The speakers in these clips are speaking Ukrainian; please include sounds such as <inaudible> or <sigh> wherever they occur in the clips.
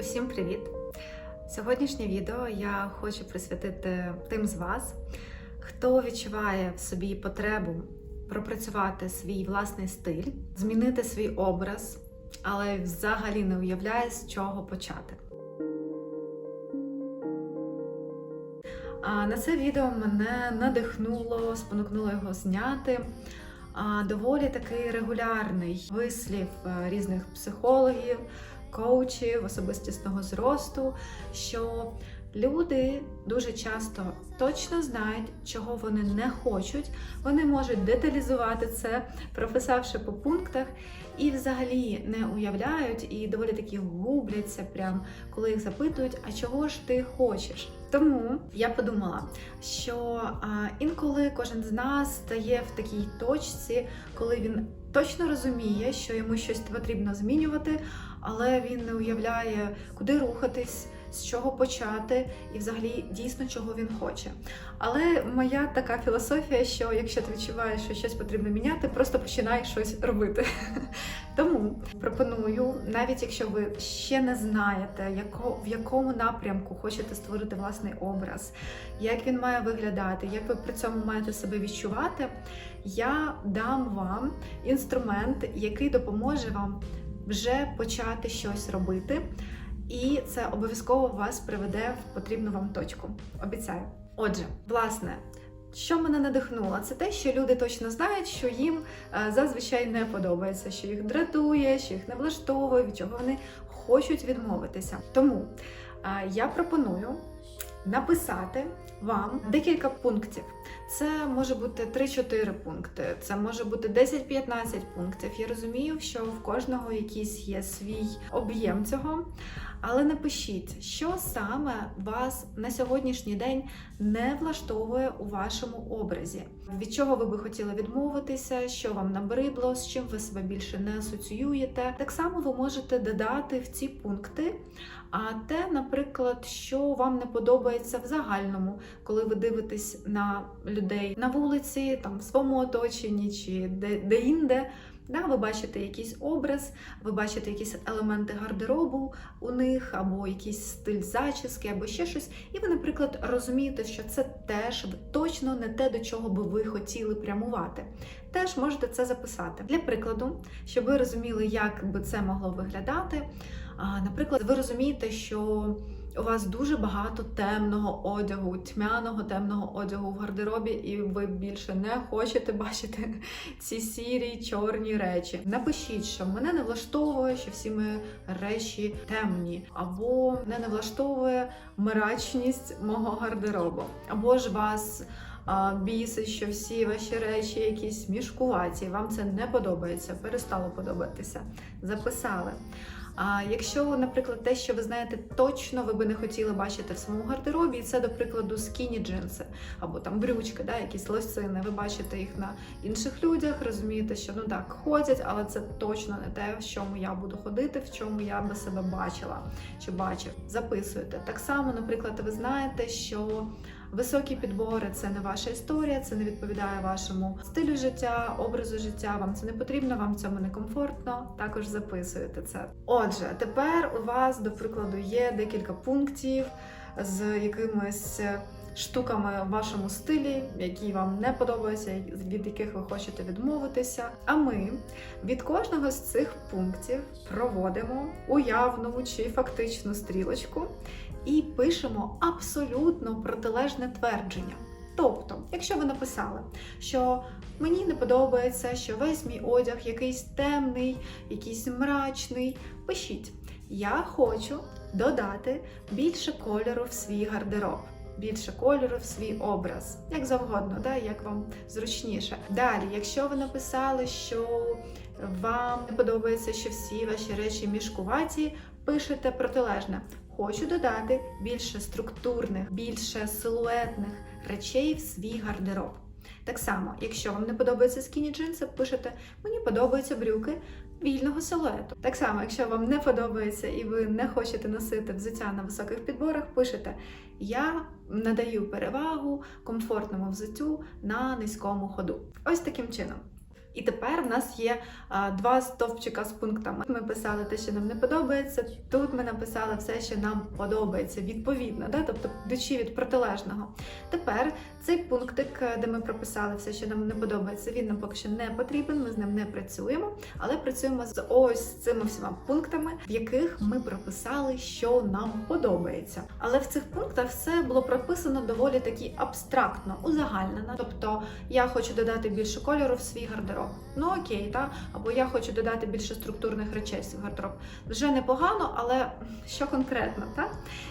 Усім привіт! Сьогоднішнє відео я хочу присвятити тим з вас, хто відчуває в собі потребу пропрацювати свій власний стиль, змінити свій образ, але взагалі не уявляє, з чого почати. На це відео мене надихнуло, спонукнуло його зняти. Доволі такий регулярний вислів е, різних психологів, коучів особистісного зросту, що люди дуже часто точно знають, чого вони не хочуть. Вони можуть деталізувати це, прописавши по пунктах, і взагалі не уявляють і доволі таки губляться, прям коли їх запитують, а чого ж ти хочеш? Тому я подумала, що інколи кожен з нас стає в такій точці, коли він точно розуміє, що йому щось потрібно змінювати, але він не уявляє, куди рухатись, з чого почати, і взагалі дійсно чого він хоче. Але моя така філософія, що якщо ти відчуваєш, що щось потрібно міняти, просто починай щось робити. Тому пропоную, навіть якщо ви ще не знаєте, яко, в якому напрямку хочете створити власний образ, як він має виглядати, як ви при цьому маєте себе відчувати, я дам вам інструмент, який допоможе вам вже почати щось робити. І це обов'язково вас приведе в потрібну вам точку. Обіцяю. Отже, власне, що мене надихнуло, це те, що люди точно знають, що їм е, зазвичай не подобається, що їх дратує, що їх не влаштовує, від чого вони хочуть відмовитися. Тому е, я пропоную написати вам декілька пунктів. Це може бути 3-4 пункти, це може бути 10-15 пунктів. Я розумію, що в кожного якийсь є свій об'єм цього. Але напишіть, що саме вас на сьогоднішній день не влаштовує у вашому образі, від чого ви би хотіли відмовитися, що вам набридло, з чим ви себе більше не асоціюєте. Так само ви можете додати в ці пункти. А те, наприклад, що вам не подобається в загальному, коли ви дивитесь на людей на вулиці, там в своєму оточенні чи де-інде. Да, ви бачите якийсь образ, ви бачите якісь елементи гардеробу у них, або якийсь стиль зачіски, або ще щось. І ви, наприклад, розумієте, що це теж точно не те, до чого би ви хотіли прямувати. Теж можете це записати. Для прикладу, щоб ви розуміли, як би це могло виглядати. Наприклад, ви розумієте, що у вас дуже багато темного одягу, тьмяного темного одягу в гардеробі, і ви більше не хочете <laughs> бачити ці сірі чорні речі. Напишіть, що мене не влаштовує, що всі мої речі темні, або мене не влаштовує мрачність мого гардеробу, або ж вас. Бісить, що всі ваші речі якісь мішкуваті, вам це не подобається, перестало подобатися. Записали. А якщо, наприклад, те, що ви знаєте, точно ви би не хотіли бачити в своєму гардеробі, і це, до прикладу, скіні джинси або там брючки, да, якісь лосини, ви бачите їх на інших людях, розумієте, що ну так ходять, але це точно не те, в чому я буду ходити, в чому я би себе бачила чи бачив. Записуєте. Так само, наприклад, ви знаєте, що. Високі підбори це не ваша історія, це не відповідає вашому стилю життя, образу життя. Вам це не потрібно, вам цьому не комфортно. Також записуєте це. Отже, тепер у вас, до прикладу, є декілька пунктів з якимись. Штуками в вашому стилі, які вам не подобаються, від яких ви хочете відмовитися. А ми від кожного з цих пунктів проводимо уявну чи фактичну стрілочку, і пишемо абсолютно протилежне твердження. Тобто, якщо ви написали, що мені не подобається, що весь мій одяг якийсь темний, якийсь мрачний, пишіть, я хочу додати більше кольору в свій гардероб. Більше кольору в свій образ, як завгодно, да, як вам зручніше. Далі, якщо ви написали, що вам не подобається, що всі ваші речі мішкуваті, пишете протилежне. Хочу додати більше структурних, більше силуетних речей в свій гардероб. Так само, якщо вам не подобаються скіні джинси, пишете Мені подобаються брюки вільного силуету. Так само, якщо вам не подобається і ви не хочете носити взуття на високих підборах, пишете Я надаю перевагу комфортному взуттю на низькому ходу. Ось таким чином. І тепер в нас є а, два стовпчика з пунктами. Ми писали те, що нам не подобається. Тут ми написали все, що нам подобається, відповідно, да? тобто йдучи від протилежного. Тепер цей пунктик, де ми прописали все, що нам не подобається, він нам поки що не потрібен. Ми з ним не працюємо, але працюємо з ось цими всіма пунктами, в яких ми прописали, що нам подобається. Але в цих пунктах все було прописано доволі таки абстрактно, узагальнено. Тобто я хочу додати більше кольору в свій гардероб. Ну окей, та або я хочу додати більше структурних речей в свій гардероб. Вже непогано, але що конкретно, так?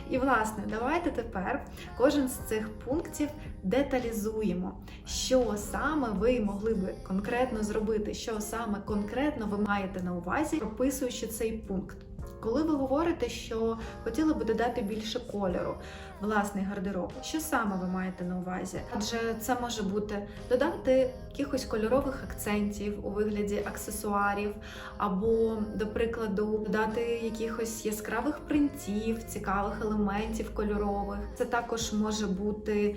І власне, давайте тепер кожен з цих пунктів деталізуємо, що саме ви могли би конкретно зробити, що саме конкретно ви маєте на увазі, прописуючи цей пункт. Коли ви говорите, що хотіли би додати більше кольору власний гардероб, що саме ви маєте на увазі? Адже це може бути додати якихось кольорових акцентів у вигляді аксесуарів, або, до прикладу, додати якихось яскравих принтів, цікавих елементів кольорових. Це також може бути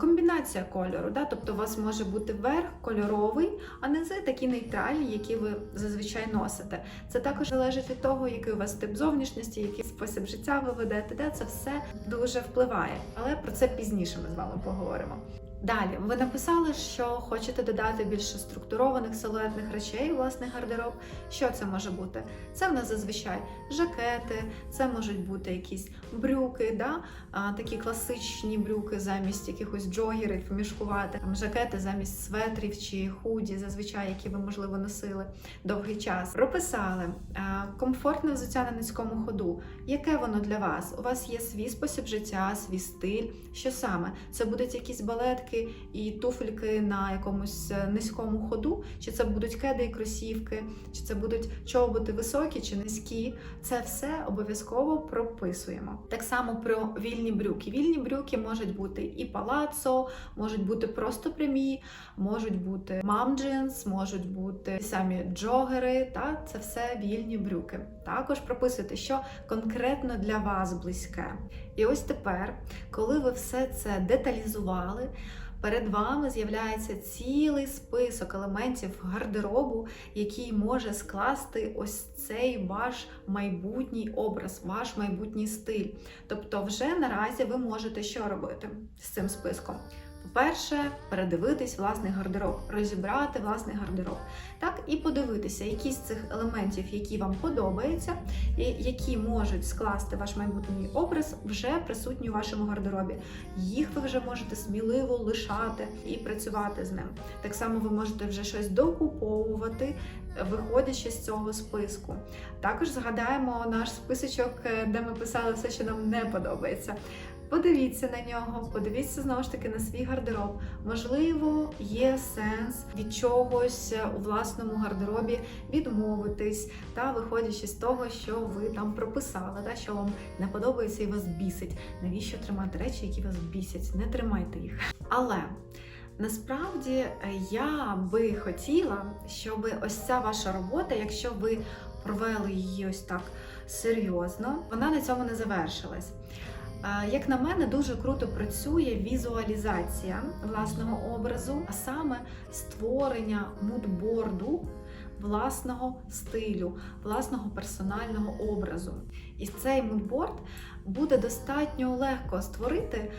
комбінація кольору, да? тобто у вас може бути верх кольоровий, а низи такі нейтральні, які ви зазвичай носите. Це також залежить від того, який у вас тип зовнішності, який спосіб життя ви ведете. Де це все дуже впливає. Але про це пізніше ми з вами поговоримо. Далі, ви написали, що хочете додати більше структурованих силуетних речей у власний гардероб. Що це може бути? Це в нас зазвичай жакети, це можуть бути якісь брюки, да? а, такі класичні брюки замість якихось джогерів, мішкувати, там, жакети замість светрів чи худі, зазвичай, які ви, можливо, носили довгий час. Прописали а, комфортне взуття на низькому ходу. Яке воно для вас? У вас є свій спосіб життя, свій стиль. Що саме? Це будуть якісь балетки і туфельки на якомусь е, низькому ходу, чи це будуть кеди і кросівки, чи це будуть чоботи високі чи низькі. Це все обов'язково прописуємо. Так само про вільні брюки. Вільні брюки можуть бути і палацо, можуть бути просто прямі, можуть бути мам-джинс, можуть бути самі джогери. Та це все вільні брюки. Також прописуйте, що конкретно для вас близьке. І ось тепер, коли ви все це деталізували. Перед вами з'являється цілий список елементів гардеробу, який може скласти ось цей ваш майбутній образ, ваш майбутній стиль. Тобто, вже наразі ви можете що робити з цим списком. По-перше, передивитись власний гардероб, розібрати власний гардероб, так і подивитися, які з цих елементів, які вам подобаються, які можуть скласти ваш майбутній образ, вже присутні у вашому гардеробі. Їх ви вже можете сміливо лишати і працювати з ним. Так само ви можете вже щось докуповувати, виходячи з цього списку. Також згадаємо наш списочок, е, де ми писали все, що нам не подобається. Подивіться на нього, подивіться знову ж таки на свій гардероб. Можливо, є сенс від чогось у власному гардеробі відмовитись, та виходячи з того, що ви там прописали, та що вам не подобається і вас бісить. Навіщо тримати речі, які вас бісять? Не тримайте їх. Але насправді я би хотіла, щоб ось ця ваша робота, якщо ви провели її ось так серйозно, вона на цьому не завершилась. Як на мене, дуже круто працює візуалізація власного образу, а саме створення мудборду власного стилю, власного персонального образу. І цей мудборд буде достатньо легко створити,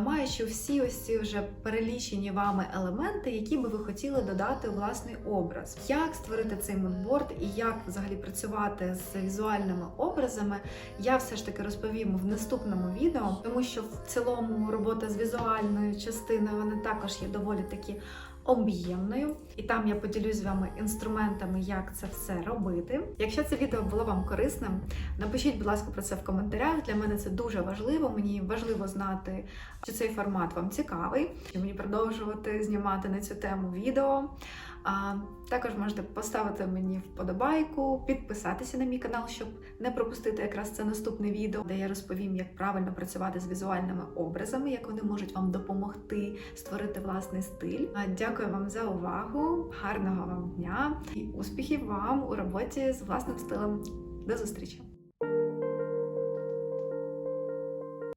маючи всі ось ці вже перелічені вами елементи, які би ви хотіли додати у власний образ. Як створити цей мудборд і як взагалі працювати з візуальними образами, я все ж таки розповім в наступному відео, тому що в цілому робота з візуальною частиною вона також є доволі такі об'ємною, і там я поділюсь з вами інструментами, як це все робити. Якщо це відео було вам корисним, напишіть, будь ласка, про це в коментарях. Для мене це дуже важливо. Мені важливо знати, чи цей формат вам цікавий, чи мені продовжувати знімати на цю тему відео. А також можете поставити мені вподобайку, підписатися на мій канал, щоб не пропустити якраз це наступне відео, де я розповім, як правильно працювати з візуальними образами, як вони можуть вам допомогти створити власний стиль. А Дякую вам за гарного вам дня і успіхів вам у роботі з власним стилем. До зустрічі!